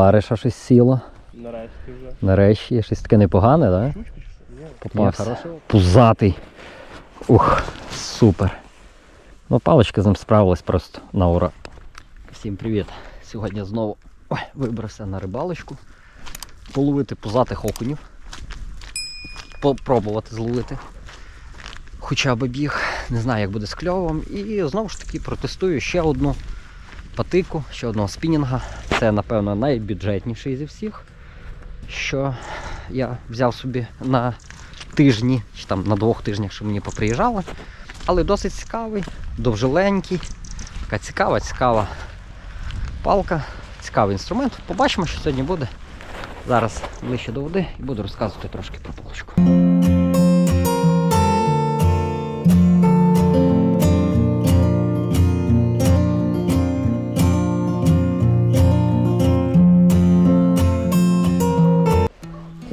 Товариша щось сіло. Нарешті вже. Нарешті щось таке непогане, так? Ні. Попався. Пузатий. Ух, супер. Ну, паличка з ним справилась просто на ура. Всім привіт. Сьогодні знову ой, вибрався на рибалочку. Половити пузатих окунів. Попробувати зловити. Хоча б біг. Не знаю, як буде з кльовом. І знову ж таки протестую ще одну патику, ще одного спінінга. Це, напевно, найбюджетніший зі всіх, що я взяв собі на тижні, чи там на двох тижнях, що мені поприїжджало. Але досить цікавий, довжеленький. Така цікава, цікава палка, цікавий інструмент. Побачимо, що сьогодні буде. Зараз ближче до води і буду розказувати трошки про паличку.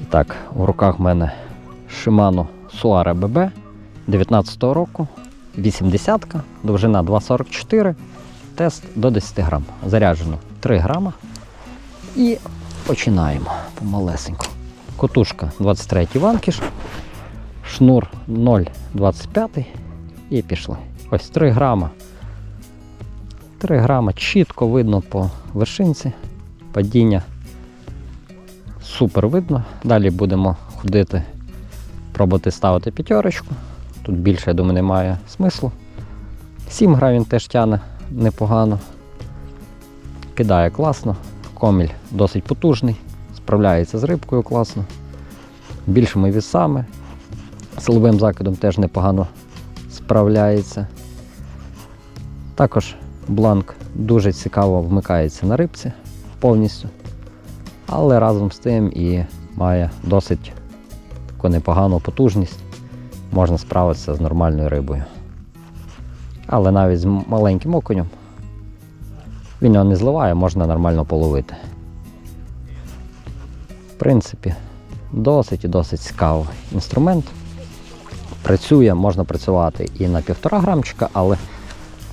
Так, в руках в мене Shimano Suara BB 19 року, 80-ка, довжина 2,44, тест до 10 грам. Заряджено 3 грама. І починаємо помалесенько. Котушка 23 ванкіш, шнур 0,25 і пішли. Ось 3 грама. 3 грама чітко видно по вершинці. Падіння супер видно. Далі будемо ходити, пробувати ставити п'ятерочку. Тут більше, я думаю, немає смислу. 7 грам він теж тяне непогано. Кидає класно. Коміль досить потужний, справляється з рибкою класно. Більшими вісами. Силовим закидом теж непогано справляється. Також бланк дуже цікаво вмикається на рибці повністю але разом з тим і має досить таку непогану потужність. Можна справитися з нормальною рибою. Але навіть з маленьким окунем він його не зливає, можна нормально половити. В принципі, досить і досить цікавий інструмент. Працює, можна працювати і на півтора грамчика, але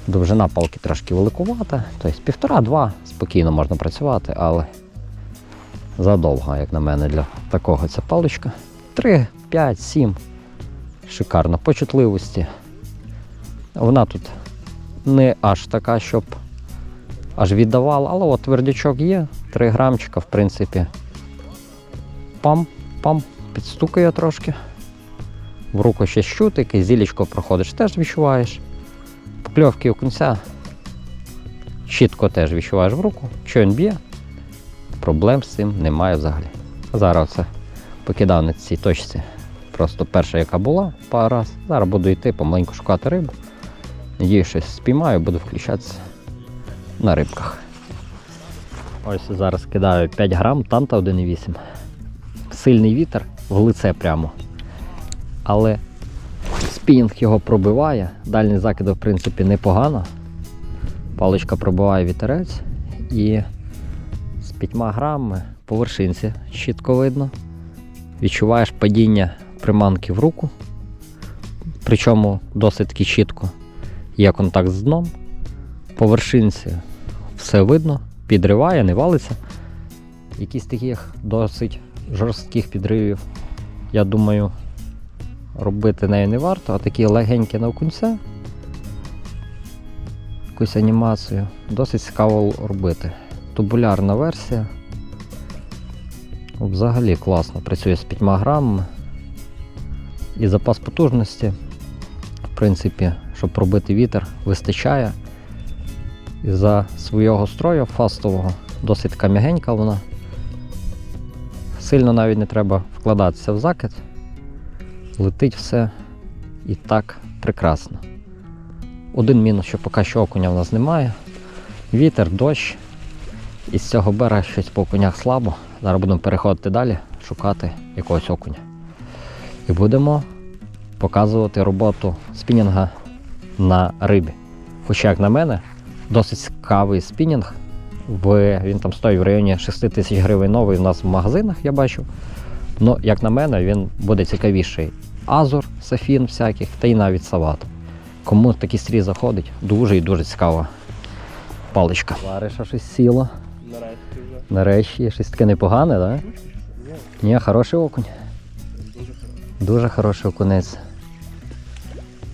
довжина палки трошки великувата. Тобто півтора-два спокійно можна працювати, але задовга, як на мене, для такого ця паличка. 3, 5, 7. Шикарно. По чутливості. Вона тут не аж така, щоб аж віддавала, але от твердячок є, 3 грамчика, в принципі. Пам, пам, підстукає трошки. В руку ще щутик, і зілечко проходиш, теж відчуваєш. Покльовки у кінця чітко теж відчуваєш в руку, що він б'є, проблем з цим немає взагалі. Зараз це покидав на цій точці. Просто перша, яка була, пару раз. Зараз буду йти помаленьку шукати рибу. Надію, щось спіймаю, буду включатися на рибках. Ось зараз кидаю 5 грам, танта 1,8. Сильний вітер в лице прямо. Але спінінг його пробиває. Дальній закид, в принципі, непогано. Паличка пробиває вітерець і 5 грамами по вершинці чітко видно. Відчуваєш падіння приманки в руку. Причому досить таки чітко є контакт з дном. По вершинці все видно, підриває, не валиться. Якісь таких досить жорстких підривів, я думаю, робити нею не варто, а такі легенькі навкунця, якусь анімацію, досить цікаво робити тубулярна версія. Взагалі класно працює з 5 грамами. І запас потужності, в принципі, щоб пробити вітер, вистачає. І за свого строю фастового, досить така вона. Сильно навіть не треба вкладатися в закид. Летить все і так прекрасно. Один мінус, що поки що окуня в нас немає. Вітер, дощ. І з цього берега щось по окунях слабо. Зараз будемо переходити далі, шукати якогось окуня. І будемо показувати роботу спінінга на рибі. Хоча, як на мене, досить цікавий спінінг. Він там стоїть в районі 6 тисяч гривень новий у нас в магазинах, я бачив. Ну, як на мене, він буде цікавіший. Азур, Сафін всяких, та й навіть Сават. Кому такий стрій заходить, дуже і дуже цікава паличка. Вариша щось сіло. Нарешті вже. Нарешті, щось таке непогане, так? Да? Ні, хороший окунь. Дуже хороший окунець.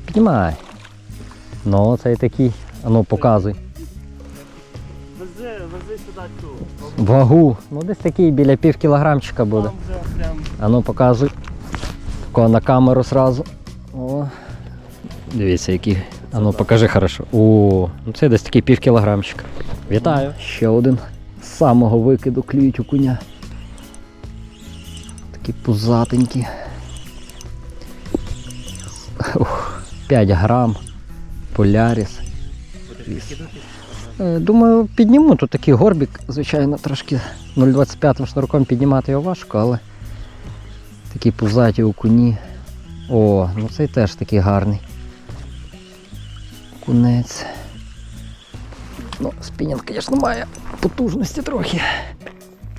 Піднімай. Ну, цей такий. А ну, показуй. Вези, вези сюди цю. Вагу. Ну, десь такий біля пів кілограмчика буде. Там вже прям А ну показуй. Тако на камеру сразу. О. Дивіться, який. А ну покажи хорошо. О, ну це десь такий пів кілограмчика. Вітаю. Ще один. Самого викиду клюють у куня. Такі пузатенькі. Ух, 5 грам. Поляріс. Е, Думаю, підніму. Тут такий горбік, звичайно, трошки 0,25 шнурком піднімати його важко, але такі пузаті окуні. О, ну цей теж такий гарний. Кунець. Ну, спінінг, звісно, має потужності трохи.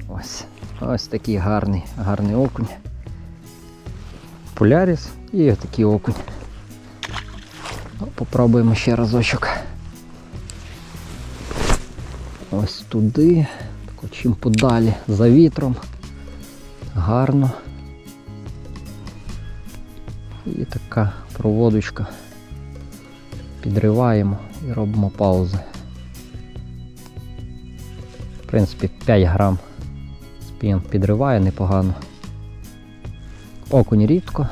Ось. Ось такий гарний, гарний окунь. Поляріс і такий окунь. Ну, Попробуємо ще разочок. Ось туди. Тако чим подалі за вітром. Гарно. І така проводочка. Підриваємо і робимо паузи. В принципі, 5 грам спін підриває непогано. Окунь рідко.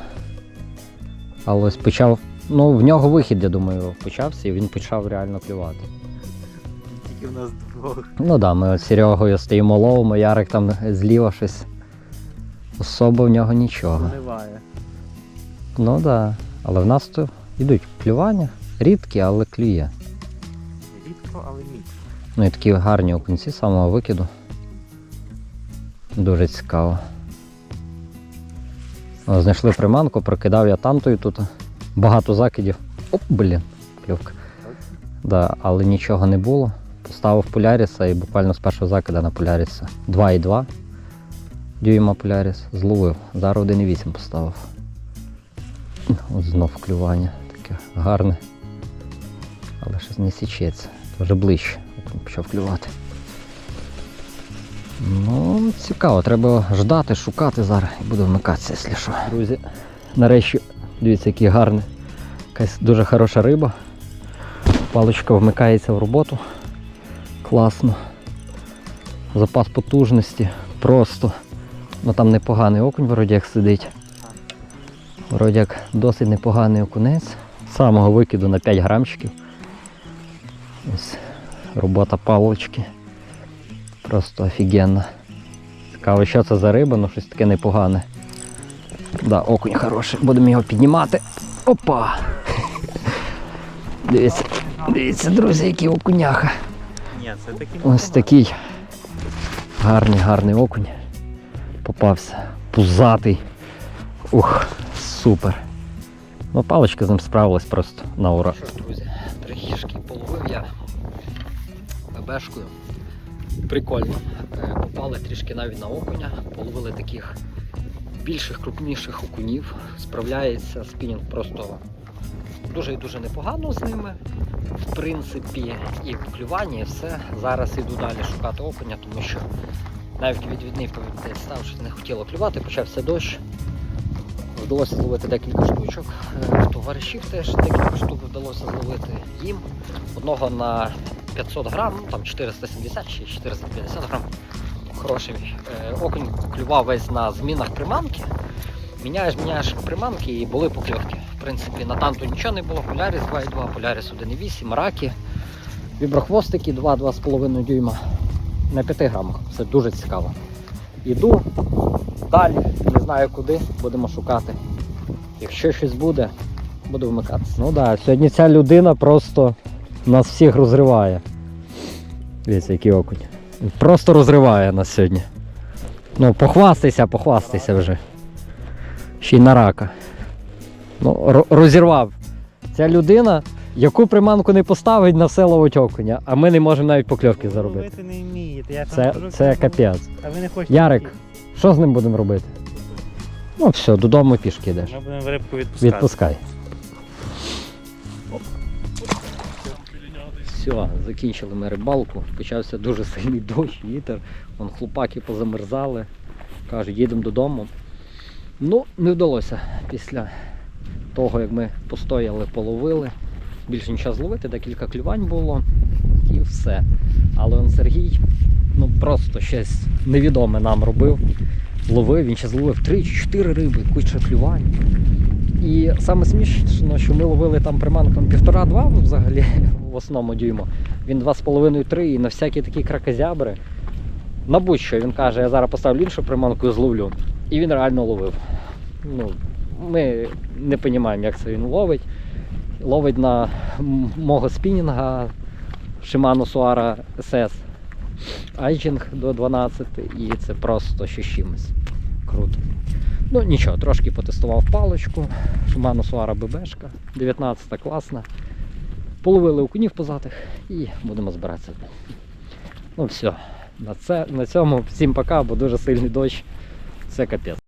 Але ось почав. Ну, в нього вихід, я думаю, почався і він почав реально клювати. тільки в нас двох. Ну так, да, ми з Серегою стоїмо ловимо, Ярик там зліва щось. Особо в нього нічого. Заливає. Ну так. Да. Але в нас то йдуть клювання. Рідкі, але клює. Рідко, але міцно. Ну і такі гарні окунці з самого викиду. Дуже цікаво. Знайшли приманку, прокидав я тамтою тут. Багато закидів. Оп, блін, клювка. Да, але нічого не було. Поставив поляріса і буквально з першого закида на поляріса 2,2 дюйма поляріс зловив. Зараз 1,8 поставив. От знов клювання таке гарне. Але щось не січеться. Вже ближче почав клювати. Ну, цікаво, треба ждати, шукати зараз і буду вмикатися, якщо що. Друзі, нарешті, дивіться, який гарний. Якась дуже хороша риба. Паличка вмикається в роботу. Класно. Запас потужності. Просто. Ну там непоганий окунь вроді як сидить. Вроді як досить непоганий окунець. Самого викиду на 5 грамчиків. Ось робота палички. Просто офігенна. Цікаво, що це за риба, ну щось таке непогане. Да, окунь хороший, будемо його піднімати. Опа! Дивіться, дивіться, друзі, який окуняха. Ось такий гарний, гарний окунь. Попався. Пузатий. Ух, супер. Ну, паличка з ним справилась просто на ура. Що, друзі, три хішки половив я ББшкою. Прикольно. Е, Попали трішки навіть на окуня, половили таких більших, крупніших окунів. Справляється спінінг просто дуже і дуже непогано з ними. В принципі, і в клюванні, і все. Зараз іду далі шукати окуня, тому що навіть відвідний став, що не хотіло клювати, почався дощ. Вдалося зловити декілька штучок. Е, Товаришів теж декілька штук вдалося зловити їм. Одного на 500 грам, ну там 470 чи 450 грам. Хороший е, окунь клював весь на змінах приманки. Міняєш, міняєш приманки і були покльовки. В принципі, на танту нічого не було, поляріс 2,2, поляріс 1,8, раки, віброхвостики 2-2,5 дюйма на 5 грамах. Це дуже цікаво. Іду далі, не знаю куди, будемо шукати. Якщо щось буде, буду вмикатися. Ну так, да, сьогодні ця людина просто нас всіх розриває. Дивіться, який окунь. Просто розриває нас сьогодні. Ну, похвастайся, похвастайся вже. Ще й на рака. Ну, розірвав. Ця людина, яку приманку не поставить на все ловить окуня, а ми не можемо навіть покльовки заробити. Це, це капець. Ярик. Що з ним будемо робити? Ну все, додому пішки йдеш. Ми будемо рибку відпускати. Відпускай. Все, закінчили ми рибалку. Почався дуже сильний дощ, вітер. Вон хлопаки позамерзали. Кажуть, їдемо додому. Ну, не вдалося після того, як ми постояли, половили. Більше нічого зловити, декілька клювань було і все. Але он Сергій ну просто щось невідоме нам робив. Ловив, він ще зловив 3 чи 4 риби, куча клювань. І саме смішно, що ми ловили там приманком півтора-два взагалі в основному дюйму. Він 2,5-3 і на всякі такі кракозябри. На будь-що він каже, я зараз поставлю іншу приманку і зловлю. І він реально ловив. Ну, ми не розуміємо, як це він ловить. Ловить на мого спінінга Shimano Suara SS Айджинг до 12 і це просто ще чимось. Круто. Ну нічого, трошки потестував паличку. Шуману Суара ББшка, 19 класна. Половили окунів позатих і будемо збиратися. Ну все. На, це, на цьому всім пока, бо дуже сильний дощ. Це капець.